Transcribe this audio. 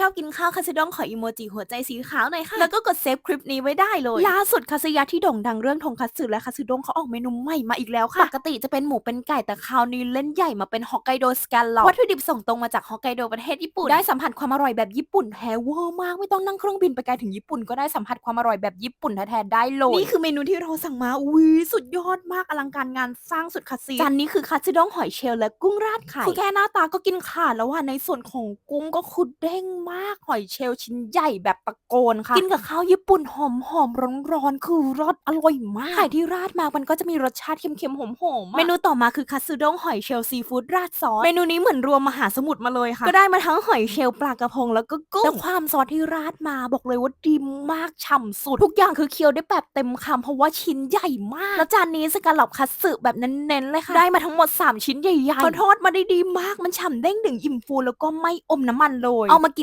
ชอบกินข้าวคาซิดองขออีโมจิหัวใจสีขาวหน่อยค่ะ แล้วก็กดเซฟคลิปนี้ไว้ได้เลย ล่าสุดคาสยะที่โด่งดังเรื่องทงคัตสึและคาซิดองเขาออกเมนูใหม่มาอีกแล้วค่ะ ปกติจะเป็นหมูเป็นไก่แต่คราวนี้เล่นใหญ่มาเป็นฮอกไกโดสแกนลอวัตถุดิบส่งตรงมาจากฮอกไกโดประเทศญี่ปุ่น ได้สัมผัสความอร่อยแบบญี่ปุ่นแท้เวอร์มากไม่ต้องนั่งเครื่องบินไปไกลถึงญี่ปุ่นก็ได้สัมผัสความอร่อยแบบญี่ปุ่นแท้ๆได้เลยนี่คือเมนูที่เราสั่งมาอุ้ยสุดยอดมากอลังการงานสร้างสุดคาซีจานนี้คือคาซิดองหอยเชลล์และกุ้งราดไข่คือแค่หน้าตาก็กินขาดแล้วว่าในส่วนของกุ้งก็คือเด้งมากหอยเชลล์ชิ้นใหญ่แบบตะโกนค่ะ กินกับข้าวญี่ปุ่นหอมหอมร้อนร้อนๆคือรสอร่อยมากไข่ที่ราดมามันก็จะมีรสชาติเค็มๆหอมหอมเมนูต่อมาคือคาซิดองหอยเชลล์ซีฟู้ดราดซอสเมนูนี้เหมือนรวมมหาสมุทรมาเลยค่ะ ก็ได้มาทั้งหอยเชลล์ปลากระพงแล้วก็กุ้งแล้วความซอสที่ราดมาบอกเลยว่าดีมากฉ่ำสุด ทุกอย่างคือเคี้ยวได้แบบเต็มคำเพราะว่าชิ้นใหญ่มาก แล้วจานนี้สกาลอบคัตสึแบบเน้นๆเลยค่ะได้มาทั้งหมด 3 ชิ้นใหญ่ๆเขาทอดมาได้ดีมากมันฉ่ำเด้งดึงอิ่มฟูแล้วก็ไม่อมน้ำมันเลย เอามากิน